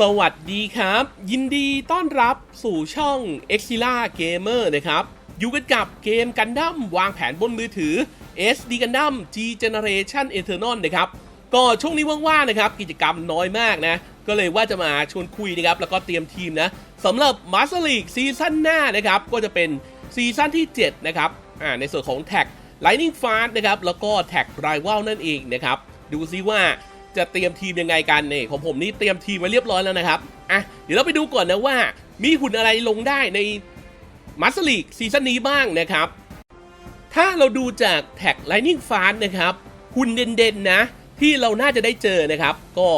สวัสดีครับ ยินดีต้อนรับสู่ช่อง e x i l a Gamer นะครับ อยู่กันกับเกมกันดั้มวางแผนบนมือถือ SD Gundam G Generation Eternal นะครับ ก็ช่วงนี้ว่างๆนะครับ กิจกรรมน้อยมากนะ ก็เลยว่าจะมาชวนคุยนะครับ แล้วก็เตรียมทีมนะสำหรับ Master League ซีซั่นหน้านะครับ ก็จะเป็นซีซั่นที่ 7 นะครับอ่าในส่วนของแท็ก Lightning Fast นะครับแล้วก็แท็ก Rival นั่นเองนะครับดูซิว่า จะเตรียมทีมยังไงกันเนี่ยของผมนี่เตรียมทีมไว้เรียบร้อยแล้วนะครับอะเดี๋ยวเราไปดูก่อนนะว่า มีหุ่นอะไรลงได้ในมัสลีกซีซั่นนี้บ้างนะครับ ถ้าเราดูจากแท็ก Lightning Fast นะครับหุ่นเด่นๆนะ ที่เราน่าจะได้เจอนะครับ ก็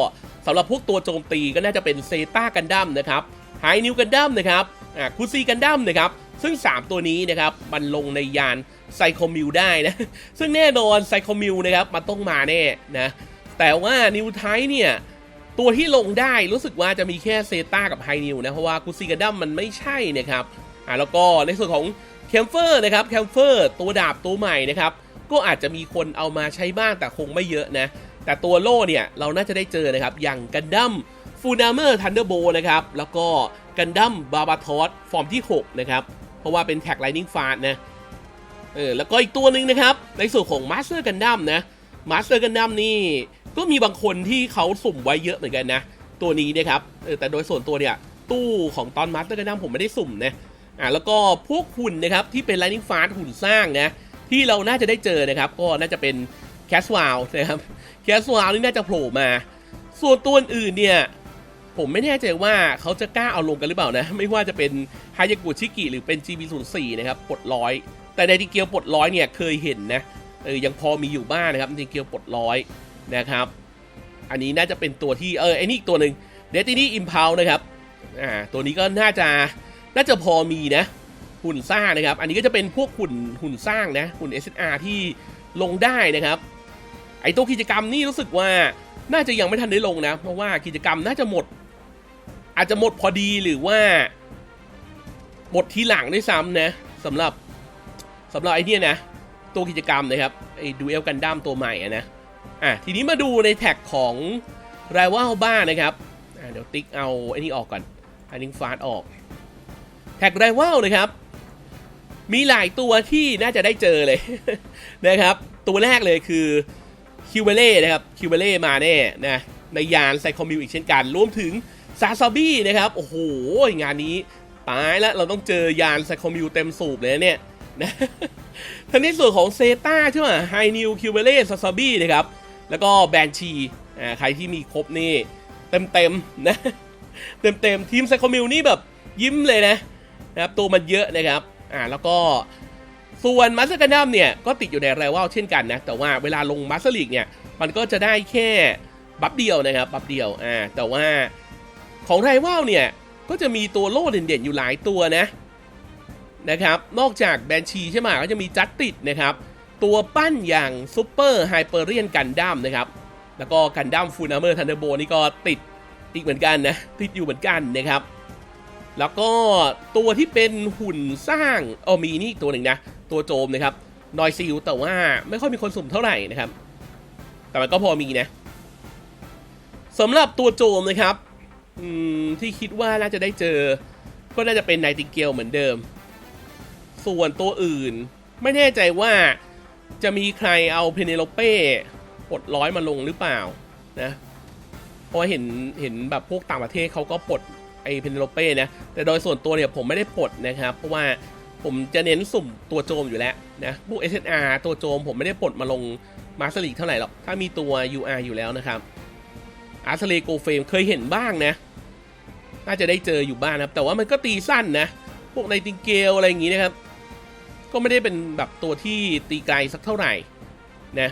สำหรับพวกตัวโจมตีก็น่าจะเป็นเซตากันดั้มนะครับไฮนิวกันดั้มนะครับอ่าคูซีกันดั้มนะครับซึ่ง 3 ตัวนี้นะครับมันลงในยานไซโคมิวได้นะ ซึ่งแน่นอนไซโคมิวนะครับมันต้องมาแน่นะ แต่ว่านิวไทเนี่ย ตัวที่ลงได้รู้สึกว่าจะมีแค่เซตากับไฮนิวนะ เพราะว่าคูซิกันดั้มมันไม่ใช่นะครับอ่าแล้วก็ในส่วนของแคมเฟอร์นะครับแคมเฟอร์ตัวดาบตัวใหม่นะครับ ก็อาจจะมีคนเอามาใช้บ้างแต่คงไม่เยอะนะ แต่ตัวโล่เนี่ยเราน่าจะได้เจอนะครับ อย่างกันดั้มฟูนามเมอร์ทันเดอร์โบนะครับ แล้วก็กันดั้มบาบาทอสฟอร์มที่ 6 นะครับ เพราะว่าเป็นแท็กไลนิ่งฟาสนะเออแล้วก็อีกตัวหนึ่งนะครับ ในส่วนของมาสเตอร์กันดั้มนะมาสเตอร์กันดั้มนี่ ก็มีบางคนที่เขาสุ่มไว้เยอะเหมือนกันนะ ตัวนี้นะครับแต่โดยส่วนตัวเนี่ยตู้ของตอนมาสเตอร์กันดั้มผมไม่ได้สุ่มนะอ่าแล้วก็พวกหุ่นนะครับที่เป็นไลนิ่งฟาสหุ่นสร้างนะที่เราน่าจะได้เจอนะครับ ก็น่าจะเป็นแคสวาลนะครับแคสวาลนี่น่าจะโผล่มา ส่วนตัวอื่นเนี่ยผมไม่แน่ใจว่าเขาจะกล้าเอาลงกันหรือเปล่านะ ไม่ว่าจะเป็นฮายากุชิกิหรือเป็น GB04 นะครับปลดร้อย แต่ในดิเกียวปลดร้อยเนี่ยเคยเห็นนะเออยังพอมีอยู่บ้างนะครับดิเกียวปลดร้อย นะครับ อันนี้น่าจะเป็นตัวที่เออไอ้นี่อีกตัวหนึ่งเดตินี่อิมพาวนะครับอ่าตัวนี้ก็น่าจะน่าจะพอมีนะหุ่นสร้างนะครับ อันนี้ก็จะเป็นพวกหุ่นหุ่นสร้างนะหุ่น SSR ที่ลงได้นะครับ ไอตัวกิจกรรมนี่รู้สึกว่าน่าจะยังไม่ทันได้ลงนะ เพราะว่ากิจกรรมน่าจะหมด อาจจะหมดพอดีหรือว่า หมดทีหลังด้วยซ้ำนะสำหรับสำหรับไอเนี่ยนะ ตัวกิจกรรมนะครับไอดูเอลกันดั้มตัวใหม่อะนะ อะทีนี้มาดูในแท็กของไรว่าบ้านะครับอะเดี๋ยวติ๊กเอาไอ้นี่ออกก่อนอันนี้ฟาดออก แท็กไรว่านะครับ มีหลายตัวที่น่าจะได้เจอเลย นะครับ ตัวแรกเลยคือคิวเบเล่นะครับคิวเบเล่มาแน่นะในยานไซคอมิวอีกเช่นกันรวมถึงซาซาบี้นะครับ โอ้โห งานนี้ตายแล้วเราต้องเจอยานไซคอมิวเต็มสูบเลยเนี่ยนะทั้งในส่วนของเซต้าใช่ไหมไฮนิวคิวเบเล่ซาซาบี้นะครับ แล้วก็แบนชีอ่าใครที่มีครบนี่เต็มเต็มๆนะเต็มเต็มๆทีมไซคอมิวนี่แบบยิ้มเลยนะนะครับตัวมันเยอะนะครับอ่าแล้วก็ส่วนมาสเตอร์กันดัมเนี่ยก็ติดอยู่ในไรวัลเช่นกันนะแต่ว่าเวลาลงมาสเตอร์ลีกเนี่ยมันก็จะได้แค่บัฟเดียวนะครับบัฟเดียวอ่าแต่ว่าของไรวัลเนี่ยก็จะมีตัวโล่เด่นๆอยู่หลายตัวนะนะครับ นอกจากแบนชีใช่ไหมก็จะมีจัดติดนะครับ ตัวปั้นอย่างซูเปอร์ไฮเปอร์เรียนกันดั้มนะครับ แล้วก็กันดั้มฟูนาเมอร์ทันเดอร์โบนี่ก็ติดอีกเหมือนกันนะ ติดอยู่เหมือนกันนะครับ แล้วก็ตัวที่เป็นหุ่นสร้างเออมีนี่อีกตัวหนึ่งนะ ตัวโจมนะครับนอยซิลแต่ว่าไม่ค่อยมีคนสุ่มเท่าไหร่นะครับ แต่มันก็พอมีนะสำหรับตัวโจมนะครับที่คิดว่าน่าจะได้เจอ ก็น่าจะเป็นไนติเกลเหมือนเดิม ส่วนตัวอื่น ไม่แน่ใจว่า จะมีใครเอาเพเนโลเป้ปลดร้อยมาลงหรือเปล่านะ เพราะว่าเห็นเห็นแบบพวกต่างประเทศเขาก็ปลดไอเพเนโลเป้นะ แต่โดยส่วนตัวเนี่ยผมไม่ได้ปลดนะครับ เพราะว่าผมจะเน้นสุ่มตัวโจมอยู่แล้วนะพวก SNR ตัวโจมผมไม่ได้ปลดมาลงมาสลีกเท่าไหร่หรอก ถ้ามีตัว UR อยู่แล้วนะครับอาร์เซเลโกเฟมเคยเห็นบ้างนะ น่าจะได้เจออยู่บ้างนะครับ แต่ว่ามันก็ตีสั้นนะ พวกไนติงเกลอะไรอย่างงี้นะครับ ก็ไม่ได้เป็นแบบตัวที่ตีไกลสักเท่าไหร่นะ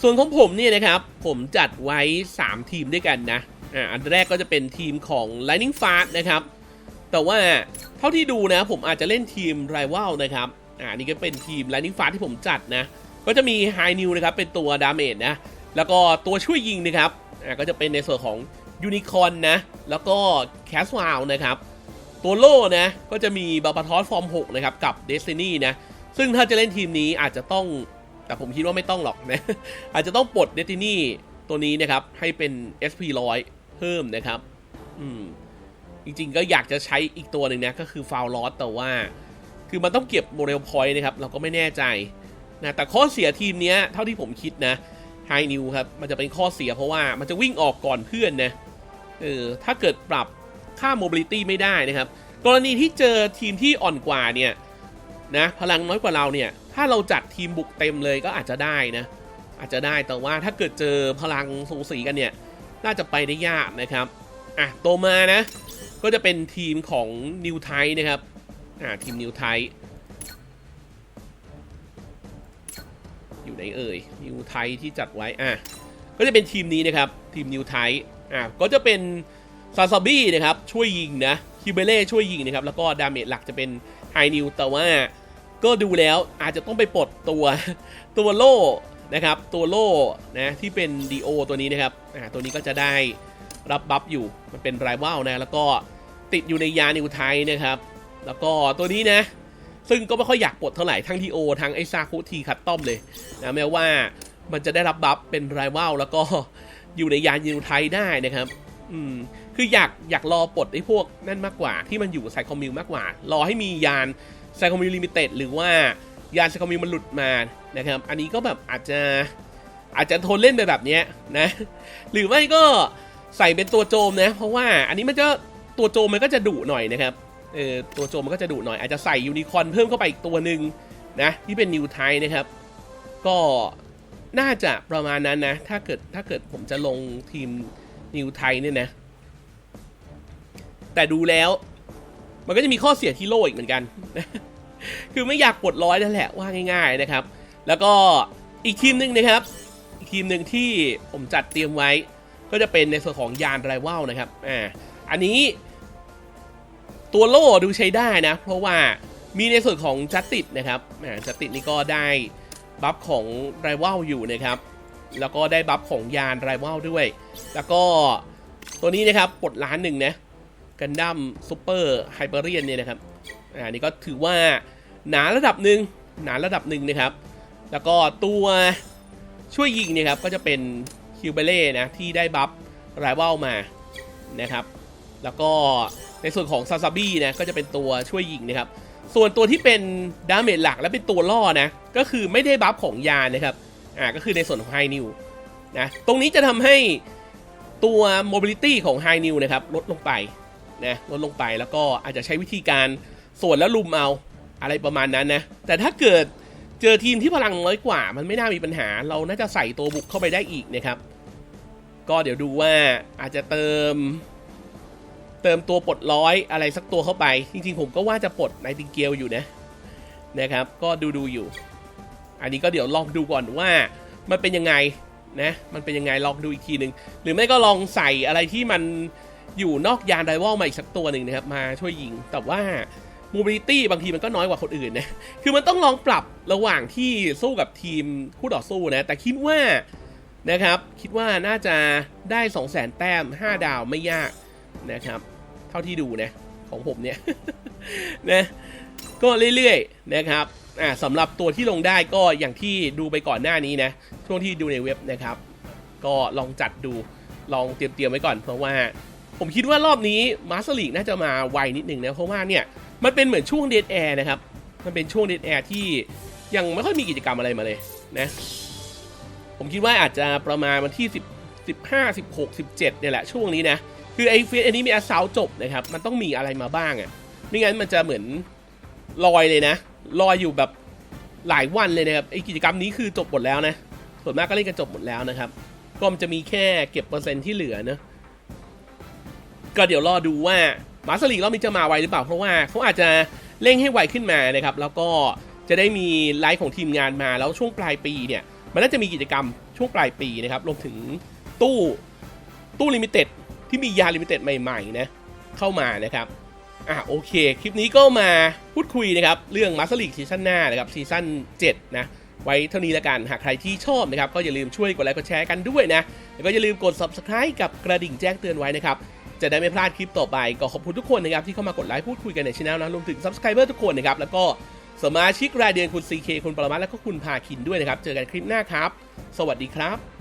ส่วนของผมเนี่ยนะครับ ผมจัดไว้ 3 ทีมด้วยกันนะอ่าอันแรกก็จะเป็นทีมของ Lightning Fast นะครับ แต่ว่าเท่าที่ดูนะ ผมอาจจะเล่นทีม Rival นะครับอ่านี่ก็เป็นทีม Lightning Fast ที่ผมจัดนะ ก็จะมี High New นะครับ เป็นตัวดาเมจนะ แล้วก็ตัวช่วยยิงนะครับอ่าก็จะเป็นในส่วนของ Unicorn นะ แล้วก็ c a s w a l นะครับ โล่นะก็จะมีบาบาทอสฟอร์ม 6 นะครับ กับ Destiny นะ ซึ่งถ้าจะเล่นทีมนี้อาจจะต้อง แต่ผมคิดว่าไม่ต้องหรอกนะ อาจจะต้องปลด Destiny ตัวนี้นะครับ ให้เป็น SP 100 เพิ่มนะครับ อืม จริงๆก็อยากจะใช้อีกตัวหนึ่งนะ ก็คือฟาวลอสแต่ว่า คือมันต้องเก็บโมเดลพอยต์นะครับ เราก็ไม่แน่ใจนะแต่ข้อเสียทีมนี้เท่าที่ผมคิดนะไฮนิวครับ มันจะเป็นข้อเสียเพราะว่ามันจะวิ่งออกก่อนเพื่อนนะเออถ้าเกิดปรับ ค่าโมบิลิตี้ไม่ได้นะครับ กรณีที่เจอทีมที่อ่อนกว่าเนี่ยนะพลังน้อยกว่าเราเนี่ย ถ้าเราจัดทีมบุกเต็มเลยก็อาจจะได้นะ อาจจะได้แต่ว่าถ้าเกิดเจอพลังสูสีกันเนี่ย น่าจะไปได้ยากนะครับอะโตมานะ ก็จะเป็นทีมของนิวไทนะครับอ่าทีมนิวไทอยู่ไหนเอ่ยนิวไทที่จัดไว้อะก็จะเป็นทีมนี้นะครับทีมนิวไทอะก็จะเป็น ซาซาบี้นะครับช่วยยิงนะคิวเบเล่ช่วยยิงนะครับแล้วก็ดาเมจหลักจะเป็นไฮนิวแต่ว่าก็ดูแล้วอาจจะต้องไปปลดตัวตัวโล่นะครับตัวโล่นะที่เป็นดีโอตัวนี้นะครับอ่าตัวนี้ก็จะได้รับบัฟอยู่มันเป็นไรวัลนะแล้วก็ติดอยู่ในยานิวไทยนะครับ แล้วก็ตัวนี้นะ ซึ่งก็ไม่ค่อยอยากปลดเท่าไหร่ทั้งทีโอทั้งไอซาคุทีคัตตอมเลยนะแม้ว่ามันจะได้รับบัฟเป็นไรวัลแล้วก็อยู่ในยานิวไทยได้นะครับ อืมคืออยากอยากรอปลดไอ้พวกนั่นมากกว่า ที่มันอยู่ไซคอมมิวมากกว่า รอให้มียานไซคอมมิวลิมิเต็ดหรือว่ายานไซคอมมิวมันหลุดมานะครับ อันนี้ก็แบบอาจจะอาจจะทนเล่นไปแบบเนี้ยนะ หรือไม่ก็ใส่เป็นตัวโจมนะ เพราะว่าอันนี้มันจะตัวโจมมันก็จะดุหน่อยนะครับเออตัวโจมมันก็จะดุหน่อยอาจจะใส่ยูนิคอนเพิ่มเข้าไปอีกตัวหนึ่งนะที่เป็นนิวไทนะครับ ก็น่าจะประมาณนั้นนะ ถ้าเกิดถ้าเกิดผมจะลงทีม นิวไทยเนี่ยนะ แต่ดูแล้วมันก็จะมีข้อเสียที่โลอีกเหมือนกัน คือไม่อยากปลดร้อยนั่นแหละว่าง่าย ๆนะครับ แล้วก็อีกทีมหนึ่งนะครับ อีกทีมหนึ่งที่ผมจัดเตรียมไว้ ก็จะเป็นในส่วนของยานไรวัลนะครับ อ่า อันนี้ ตัวโล่ดูใช้ได้นะ เพราะว่ามีในส่วนของจัตติดนะครับ อ่า จัตติดนี่ก็ได้บัฟของไรวัลอยู่นะครับ แล้วก็ได้บัฟของยานไรวัลด้วย แล้วก็ตัวนี้นะครับปลดล้านหนึ่งนะกันดั้มซูเปอร์ไฮเปอร์เรียนเนี่ยนะครับอ่านี่ก็ถือว่าหนาระดับหนึ่งหนาระดับหนึ่งนะครับ แล้วก็ตัวช่วยยิงเนี่ยครับก็จะเป็นคิวเบเล่นะที่ได้บัฟไรวัลมานะครับ แล้วก็ในส่วนของซาซาบี้นะก็จะเป็นตัวช่วยยิงนะครับ ส่วนตัวที่เป็นดาเมจหลักและเป็นตัวล่อนะก็คือไม่ได้บัฟของยานนะครับ อ่าก็คือในส่วนของไฮนิวนะตรงนี้จะทำให้ตัวโมบิลิตี้ของไฮนิวนะครับลดลงไปนะลดลงไปแล้วก็อาจจะใช้วิธีการส่วนแล้วลุมเอาอะไรประมาณนั้นนะ แต่ถ้าเกิดเจอทีมที่พลังน้อยกว่า มันไม่น่ามีปัญหา เราน่าจะใส่ตัวบุกเข้าไปได้อีกนะครับ ก็เดี๋ยวดูว่าอาจจะเติม เติมตัวปลดร้อยอะไรสักตัวเข้าไป จริงๆ ผมก็ว่าจะปลดไนติงเกลอยู่นะนะครับ ก็ดูดูอยู่ อันนี้ก็เดี๋ยวลองดูก่อนว่ามันเป็นยังไงนะมันเป็นยังไงลองดูอีกทีหนึ่งหรือไม่ก็ลองใส่อะไรที่มันอยู่นอกยานไดวอลมาอีกสักตัวหนึ่งนะครับมาช่วยยิงแต่ว่า mobility บางทีมันก็น้อยกว่าคนอื่นนะคือมันต้องลองปรับระหว่างที่สู้กับทีมคู่ต่อสู้นะแต่คิดว่านะครับคิดว่าน่าจะได้ 2 0 0 0 0 0 แต้ม 5 ดาวไม่ยากนะครับ เท่าที่ดูนะของผมเนี่ยนะก็เรื่อยๆนะครับ อ่าสำหรับตัวที่ลงได้ก็อย่างที่ดูไปก่อนหน้านี้นะช่วงที่ดูในเว็บนะครับ ก็ลองจัดดูลองเตรียมๆไว้ก่อน เพราะว่าผมคิดว่ารอบนี้มาสลีกน่าจะมาไวนิดหนึ่งนะเพราะว่าเนี่ยมันเป็นเหมือนช่วงเดดแอร์นะครับ มันเป็นช่วงเดดแอร์ที่ยังไม่ค่อยมีกิจกรรมอะไรมาเลยนะผมคิดว่าอาจจะประมาณวันที่10 15 16 17เนี่ยแหละช่วงนี้นะ คือไอ้เฟสอันนี้มีอาซาวจบนะครับ มันต้องมีอะไรมาบ้างอะ่ะไม่งั้นมันจะเหมือน ลอยเลยนะ ลอยอยู่แบบหลายวันเลยนะครับไอกิจกรรมนี้คือจบหมดแล้วนะ ส่วนมากก็เล่นกันจบหมดแล้วนะครับ ก็มันจะมีแค่เก็บเปอร์เซ็นต์ที่เหลือนะก็เดี๋ยวรอดูว่ามาสลีกรอบนี้จะมาไวหรือเปล่าเพราะว่าเขาอาจจะเร่งให้ไวขึ้นมานะครับ แล้วก็จะได้มีไลฟ์ของทีมงานมาแล้วช่วงปลายปีเนี่ย มันน่าจะมีกิจกรรมช่วงปลายปีนะครับรวมถึงตู้ตู้ลิมิเต็ดที่มียาลิมิเต็ดใหม่ๆนะเข้ามานะครับ อะโอเค คลิปนี้ก็มาพูดคุยนะครับ เรื่องมาสลีกซีซั่นหน้านะครับซีซั่น7 นะ ไว้เท่านี้ละกัน หากใครที่ชอบนะครับ ก็อย่าลืมช่วยกดไลค์กดแชร์กันด้วยนะ แล้วก็อย่าลืมกด subscribe กับกระดิ่งแจ้งเตือนไว้นะครับ จะได้ไม่พลาดคลิปต่อไป ก็ขอบคุณทุกคนนะครับ ที่เข้ามากดไลค์พูดคุยกันในช่องนะรวมถึง subscriber ทุกคนนะครับแล้วก็สมาชิกรายเดือนคุณ CK คุณปรมัตและก็คุณพาคินด้วยนะครับ เจอกันคลิปหน้าครับ สวัสดีครับ